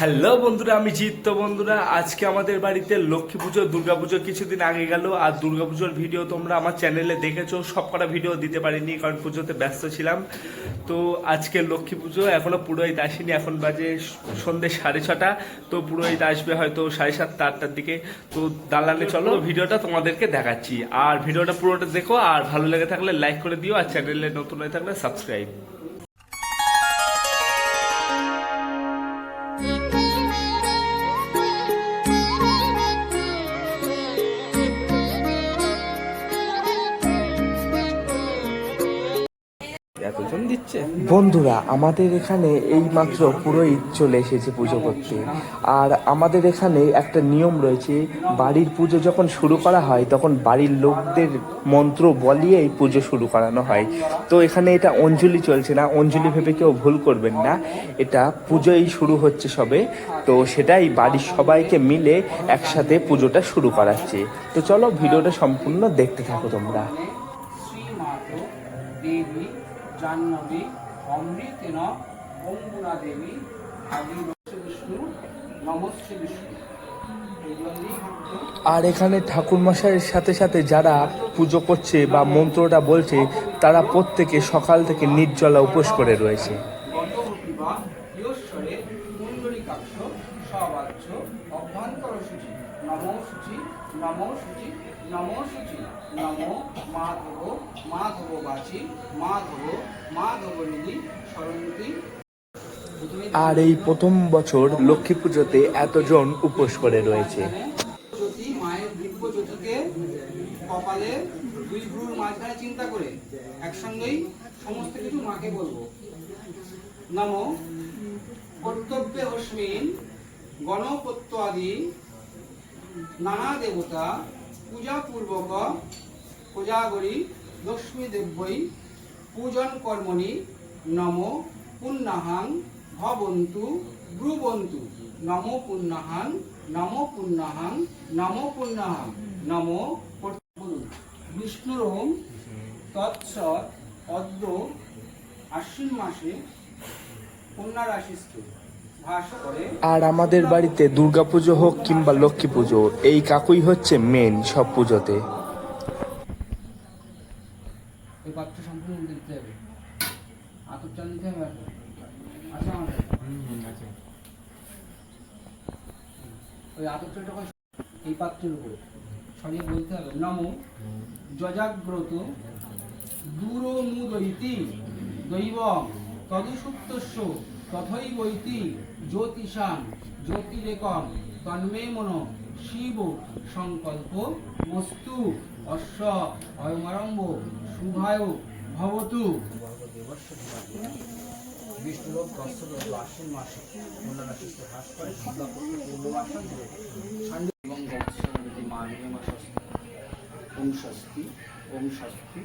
Hello বন্ধুরা, আমি জিৎ। তো বন্ধুরা, আজকে আমাদের বাড়িতে লক্ষ্মী পুজো, দুর্গা পুজো কিছুদিন আগে গেল, আর দুর্গা পুজোর ভিডিও তোমরা আমার চ্যানেলে দেখেছ। সব কটা ভিডিও দিতে পারিনি, কারণ পুজোতে ব্যস্ত ছিলাম। তো আজকে লক্ষ্মী পুজো, এখনও পুরোহিত আসেনি, এখন বাজে সন্ধ্যে সাড়ে ছটা। তো পুরোহিত আসবে হয়তো সাড়ে সাতটা, আটটার দিকে। তো দালানে চলো, ভিডিওটা তোমাদেরকে দেখাচ্ছি। আর ভিডিওটা পুরোটা দেখো, আর ভালো লেগে থাকলে লাইক করে দিও, আর চ্যানেলে নতুন হয়ে থাকলে সাবস্ক্রাইব দিচ্ছে। বন্ধুরা আমাদের এখানে এই মাত্র পুরোহিত চলে এসেছে পুজো করতে। আর আমাদের এখানে একটা নিয়ম রয়েছে বাড়ির পুজো যখন শুরু করা হয় তখন বাড়ির লোকদের মন্ত্র বলিয়ে এই পুজো শুরু করানো হয়। তো এখানে এটা অঞ্জলি চলছে না অঞ্জলি ভেবে কেউ ভুল করবেন না। এটা পুজোই শুরু হচ্ছে সবে তো সেটাই বাড়ির সবাইকে মিলে একসাথে পুজোটা শুরু করাচ্ছে। তো চলো ভিডিওটা সম্পূর্ণ দেখতে থাকো তোমরা। দেবী জাহ্নবী অমৃতেন নমুনা দেবী আদি বিষ্ণু বিষ্ণু আর এখানে ঠাকুর মশাইয়ের সাথে সাথে যারা পুজো করছে বা মন্ত্রটা বলছে, তারা প্রত্যেকে সকাল থেকে নির্জলা উপোস করে রয়েছে। নম সূচি নম মাধব মাধব বাচি মাধব মাধব নিধি আর এই প্রথম বছর লক্ষ্মী পুজোতে এতজন উপোস করে রয়েছে। জ্যোতি মায়ের দিব্য জ্যোতিকে কপালে দুই ভ্রুর মাঝখানে চিন্তা করে একসঙ্গেই সমস্ত কিছু মাকে বলব। নম কর্তব্যে অস্মিন গণপত্য আদি নানা দেবতা পূজা পূর্বক পূজাগরি লক্ষ্মী দেব্যই পূজন কর্মণি নম পুণ্যাহাং ভবন্তু ব্রুবন্তু। নম পুণ্যাহাং নম পুণ্যাহাং নম পুণ্যাহাং, নম বলুন বিষ্ণুরোম তৎসৎ অদ্র আশ্বিন মাসে কন্যা আর আমাদের বাড়িতে দুর্গাপুজো হোক কিংবা লক্ষ্মী পুজো এই কাকুই হচ্ছে মেন সব পুজোতে। ওই পাত্র সম্পূর্ণ দিতে হবে। আতর চাল নিতে হবে আচ্ছা এই পাত্রের উপরে? সরিয়ে বলতে হবে। নম। যজাগ্রত। দূরমুদৈতি দৈবম। তদুসুপ্তস্য তথৈবৈতি জ্যোতিষাং জ্যোতিরেকম তন্মে মন শিব সংকল্প মস্তু অশ্ব অয়মারম্ভ শুভায় ভবতু বিষ্ণুলোক দর্শক আশ্বিন মাসে কন্যা রাশিতে হ্রাস করে পূর্ণমাসন এবং গবৎসবতী মা নিয়মা ষষ্ঠী ওম ষষ্ঠী ওম ষষ্ঠী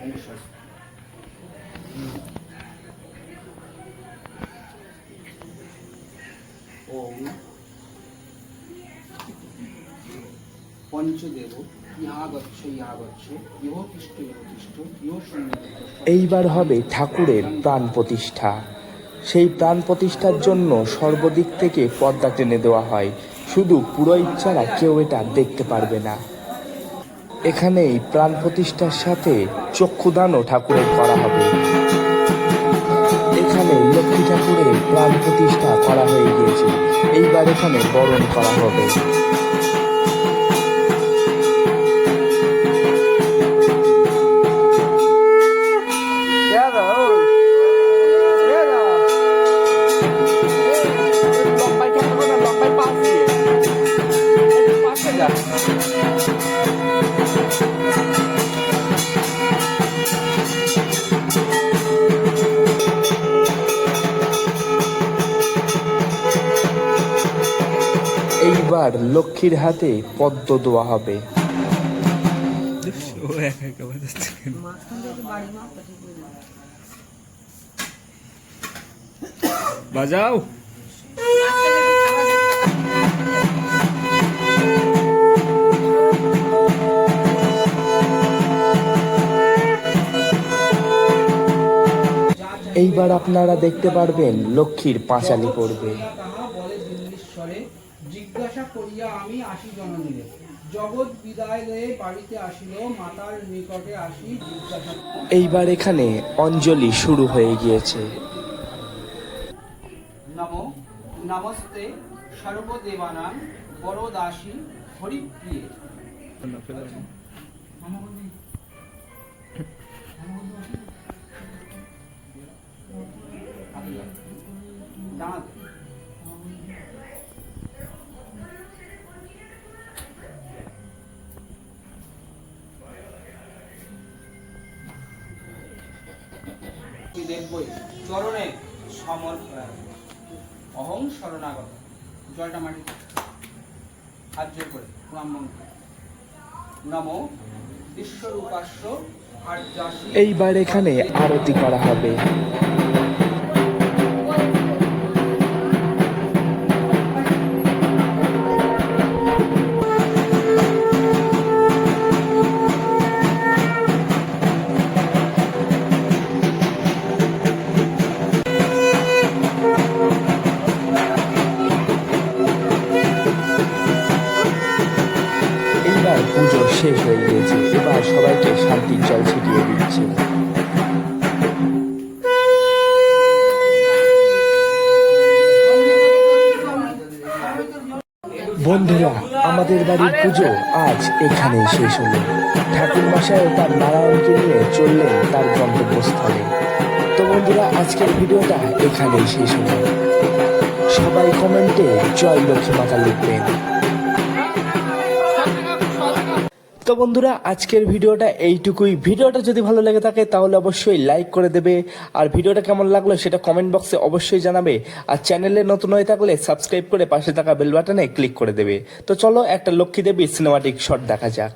ওম ষষ্ঠী শূন্য এইবার হবে ঠাকুরের প্রাণ প্রতিষ্ঠা। সেই প্রাণ প্রতিষ্ঠার জন্য সর্বদিক থেকে পর্দা টেনে দেওয়া হয়। শুধু পুরোহিত ছাড়া কেউ এটা দেখতে পারবে না। এখানেই প্রাণ প্রতিষ্ঠার সাথে চক্ষুদানও ঠাকুরের করা হবে। ঠাকুরের প্রাণ প্রতিষ্ঠা করা হয়ে গিয়েছে এইবার এখানে বরণ করা হবে। এইবার লক্ষ্মীর হাতে পদ্ম দেওয়া হবে? বাজাও। এইবার আপনারা দেখতে পারবেন লক্ষ্মীর পাঁচালি পড়বে। জিজ্ঞাসা করিয়া আমি আসি জননীরে। জগৎ বিদায় লয়ে বাড়িতে আসিল মাতার নিকটে আসি জিজ্ঞাসা এইবার এখানে অঞ্জলি শুরু হয়ে গিয়েছে। নম নমস্তে সর্বদেবানাং বড়দাসী হরিপ্রিয়ে। দাঁড়াতে দেখবই। চরণে সমর অহং শরণাগত। জলটা মাটি হাত জোর করে প্রণাম নম ঈশ্বর এইবার এখানে আরতি করা হবে। আমাদের বাড়ির পুজো আজ এখানেই শেষ হলো। ঠাকুর মশাই তার নারায়ণকে নিয়ে চললেন তার গন্তব্যস্থলে। তো বন্ধুরা, আজকের ভিডিওটা এখানেই শেষ হলো। সবাই কমেন্টে জয় লক্ষ্মী মাতা লিখবেন। তো বন্ধুরা, আজকের ভিডিওটা এইটুকুই। ভিডিওটা যদি ভালো লেগে থাকে, তাহলে অবশ্যই লাইক করে দেবে। আর ভিডিওটা কেমন লাগল সেটা কমেন্ট বক্সে অবশ্যই জানাবে। আর চ্যানেলে নতুন হয়ে থাকলে সাবস্ক্রাইব করে পাশে থাকা বেল বাটনে ক্লিক করে দেবে। তো চলো, একটা লক্ষ্মী দেবী সিনেমাটিক শট দেখা যাক।